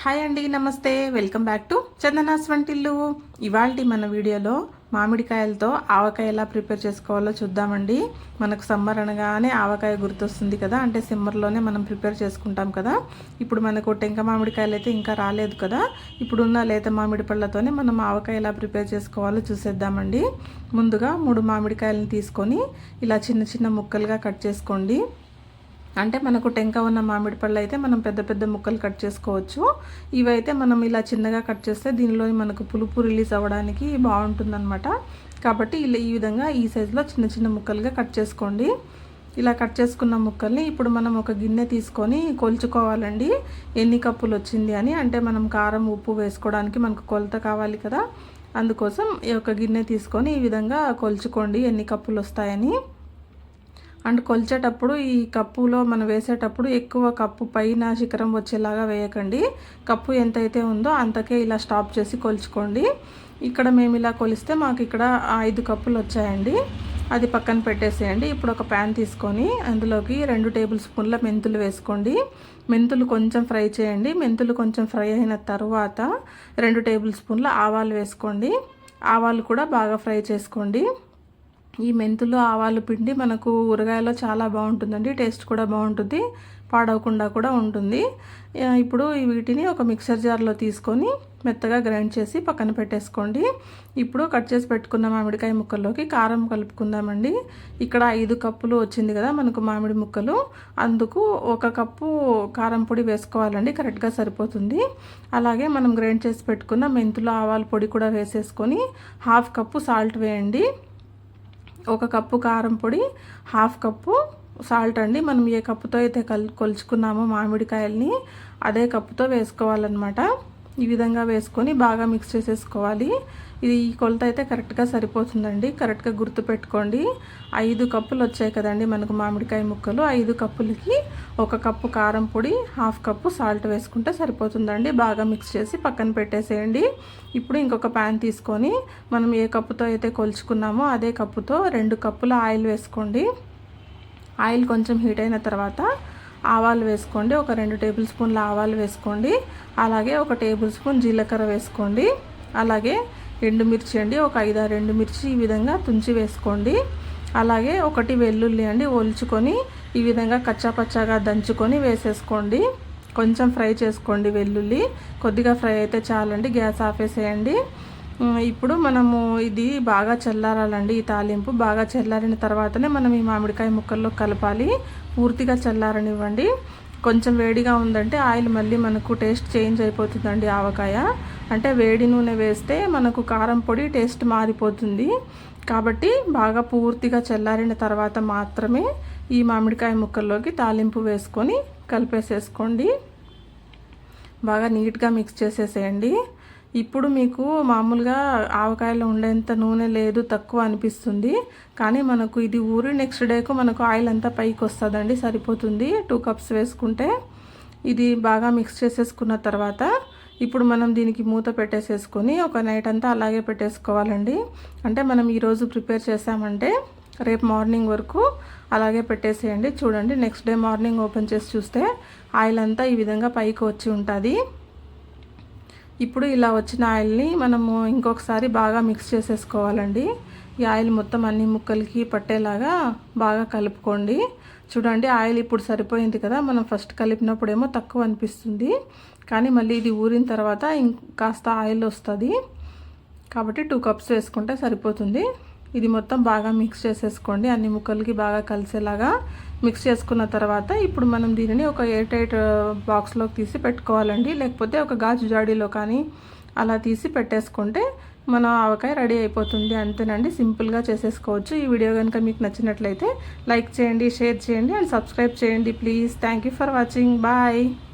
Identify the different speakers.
Speaker 1: Hi అండి నమస్తే. Welcome back to Chandana's వంటిల్లు. ఇవాళ మన వీడియోలో మామిడికాయలతో ఆవకాయ ఎలా ప్రిపేర్ చేసుకోవాలో చూద్దామండి. మనకు సమ్మర్ అనగానే ఆవకాయ గుర్తొస్తుంది కదా అంటే సిమ్మర్లోనే మనం ప్రిపేర్ చేసుకుంటాం కదా. ఇప్పుడు మనకు టెంక మామిడికాయలు అయితే ఇంకా రాలేదు కదా. ఇప్పుడున్న లేత మామిడి పళ్ళతోనే మనం ఆవకాయ ఎలా ప్రిపేర్ చేసుకోవాలో చూసేద్దామండి. ముందుగా మూడు మామిడికాయలను తీసుకొని ఇలా చిన్న చిన్న ముక్కలుగా కట్ చేసుకోండి. అంటే మనకు టెంక ఉన్న మామిడి పళ్ళు అయితే మనం పెద్ద పెద్ద ముక్కలు కట్ చేసుకోవచ్చు. ఇవైతే మనం ఇలా చిన్నగా కట్ చేస్తే దీనిలో మనకు పులుపు రిలీజ్ అవ్వడానికి బాగుంటుందన్నమాట. కాబట్టి ఇలా ఈ విధంగా ఈ సైజులో చిన్న చిన్న ముక్కలుగా కట్ చేసుకోండి. ఇలా కట్ చేసుకున్న ముక్కల్ని ఇప్పుడు మనం ఒక గిన్నె తీసుకొని కొలుచుకోవాలండి. ఎన్ని కప్పులు వచ్చింది అని? అంటే మనం కారం ఉప్పు వేసుకోవడానికి మనకు కొలత కావాలి కదా. అందుకోసం ఈ ఒక గిన్నె తీసుకొని ఈ విధంగా కొలుచుకోండి. ఎన్ని కప్పులు వస్తాయని? అండ్ కొలిచేటప్పుడు ఈ కప్పులో మనం వేసేటప్పుడు ఎక్కువ కప్పు పైన శిఖరం వచ్చేలాగా వేయకండి. కప్పు ఎంతైతే ఉందో అంతకే ఇలా స్టాప్ చేసి కొలుచుకోండి. ఇక్కడ మేము ఇలా కొలిస్తే మాకు ఇక్కడ ఐదు కప్పులు వచ్చాయండి. అది పక్కన పెట్టేసేయండి. ఇప్పుడు ఒక ప్యాన్ తీసుకొని అందులోకి రెండు టేబుల్ స్పూన్ల మెంతులు వేసుకోండి. మెంతులు కొంచెం ఫ్రై చేయండి. మెంతులు కొంచెం ఫ్రై అయిన తర్వాత రెండు టేబుల్ స్పూన్ల ఆవాలు వేసుకోండి. ఆవాలు కూడా బాగా ఫ్రై చేసుకోండి. ఈ మెంతులు ఆవాలు పిండి మనకు ఊరగాయలో చాలా బాగుంటుందండి. టేస్ట్ కూడా బాగుంటుంది. పాడవకుండా కూడా ఉంటుంది. ఇప్పుడు వీటిని ఒక మిక్సర్ జార్లో తీసుకొని మెత్తగా గ్రైండ్ చేసి పక్కన పెట్టేసుకోండి. ఇప్పుడు కట్ చేసి పెట్టుకున్న మామిడికాయ ముక్కల్లోకి కారం కలుపుకుందామండి. ఇక్కడ ఐదు కప్పులు వచ్చింది కదా మనకు మామిడి ముక్కలు. అందుకు ఒక కప్పు కారం పొడి వేసుకోవాలండి. కరెక్ట్గా సరిపోతుంది. అలాగే మనం గ్రైండ్ చేసి పెట్టుకున్న మెంతులు ఆవాల పొడి కూడా వేసేసుకొని హాఫ్ కప్పు సాల్ట్ వేయండి. ఒక కప్పు కారం పొడి హాఫ్ కప్పు సాల్ట్ అండి. మనం ఏ కప్పుతో అయితే కల్ కొలుచుకున్నామో మామిడికాయల్ని అదే కప్పుతో వేసుకోవాలన్నమాట. ఈ విధంగా వేసుకొని బాగా మిక్స్ చేసేసుకోవాలి. ఇది ఈ కొలత అయితే కరెక్ట్గా సరిపోతుందండి. కరెక్ట్గా గుర్తుపెట్టుకోండి ఐదు కప్పులు వచ్చాయి కదండి మనకు మామిడికాయ ముక్కలు. ఐదు కప్పులకి ఒక కప్పు కారం పొడి హాఫ్ కప్పు సాల్ట్ వేసుకుంటే సరిపోతుందండి. బాగా మిక్స్ చేసి పక్కన పెట్టేసేయండి. ఇప్పుడు ఇంకొక ప్యాన్ తీసుకొని మనం ఏ కప్పుతో అయితే కొలుచుకున్నామో అదే కప్పుతో రెండు కప్పుల ఆయిల్ వేసుకోండి. ఆయిల్ కొంచెం హీట్ అయిన తర్వాత ఆవాలు వేసుకోండి. ఒక రెండు టేబుల్ స్పూన్ల ఆవాలు వేసుకోండి. అలాగే ఒక టేబుల్ స్పూన్ జీలకర్ర వేసుకోండి. అలాగే ఎండుమిర్చి అండి. ఒక ఐదారు ఎండుమిర్చి ఈ విధంగా తుంచి వేసుకోండి. అలాగే ఒకటి వెల్లుల్లి అండి. ఒలుచుకొని ఈ విధంగా కచ్చాపచ్చాగా దంచుకొని వేసేసుకోండి. కొంచెం ఫ్రై చేసుకోండి వెల్లుల్లి. కొద్దిగా ఫ్రై అయితే చాలండి. గ్యాస్ ఆపేసేయండి. ఇప్పుడు మనము ఇది బాగా చల్లారాలండి ఈ తాలింపు బాగా చల్లారిన తర్వాతనే మనం ఈ మామిడికాయ ముక్కల్లో కలపాలి. పూర్తిగా చల్లారనివ్వండి. కొంచెం వేడిగా ఉందంటే ఆయిల్ మళ్ళీ మనకు టేస్ట్ చేంజ్ అయిపోతుందండి ఆవకాయ. అంటే వేడి నూనె వేస్తే మనకు కారం పొడి టేస్ట్ మారిపోతుంది. కాబట్టి బాగా పూర్తిగా చల్లారిన తర్వాత మాత్రమే ఈ మామిడికాయ ముక్కల్లోకి తాలింపు వేసుకొని కలిపేసేసుకోండి. బాగా నీట్గా మిక్స్ చేసేసేయండి. ఇప్పుడు మీకు మామూలుగా ఆవకాయలో ఉండేంత నూనె లేదు తక్కువ అనిపిస్తుంది. కానీ మనకు ఇది ఊరి నెక్స్ట్ డేకు మనకు ఆయిల్ అంతా పైకి వస్తుందండి సరిపోతుంది. టూ కప్స్ వేసుకుంటే ఇది బాగా మిక్స్ చేసేసుకున్న తర్వాత ఇప్పుడు మనం దీనికి మూత పెట్టేసేసుకొని ఒక నైట్ అంతా అలాగే పెట్టేసుకోవాలండి. అంటే మనం ఈరోజు ప్రిపేర్ చేసామంటే రేపు మార్నింగ్ వరకు అలాగే పెట్టేసేయండి. చూడండి నెక్స్ట్ డే మార్నింగ్ ఓపెన్ చేసి చూస్తే ఆయిల్ అంతా ఈ విధంగా పైకి వచ్చి ఉంటుంది. ఇప్పుడు ఇలా వచ్చిన ఆయిల్ని మనము ఇంకొకసారి బాగా మిక్స్ చేసేసుకోవాలండి. ఈ ఆయిల్ మొత్తం అన్ని ముక్కలకి పట్టేలాగా బాగా కలుపుకోండి. చూడండి ఆయిల్ ఇప్పుడు సరిపోయింది కదా? మనం ఫస్ట్ కలిపినప్పుడేమో తక్కువ అనిపిస్తుంది. కానీ మళ్ళీ ఇది ఊరిన తర్వాత ఇంకాస్త ఆయిల్ వస్తుంది. కాబట్టి టూ కప్స్ వేసుకుంటే సరిపోతుంది. ఇది మొత్తం బాగా మిక్స్ చేసేసుకోండి. అన్ని ముక్కలకి బాగా కలిసేలాగా మిక్స్ చేసుకున్న తర్వాత ఇప్పుడు మనం దీనిని ఒక ఎయిట్ ఎయిట్ బాక్స్లోకి తీసి పెట్టుకోవాలండి. లేకపోతే ఒక గాజు జాడీలో కానీ అలా తీసి పెట్టేసుకుంటే మన ఆవకాయ రెడీ అయిపోతుంది. అంతేనండి. సింపుల్గా చేసేసుకోవచ్చు. ఈ వీడియో కనుక మీకు నచ్చినట్లయితే లైక్ చేయండి షేర్ చేయండి అండ్ సబ్స్క్రైబ్ చేయండి please. Thank for watching. Bye.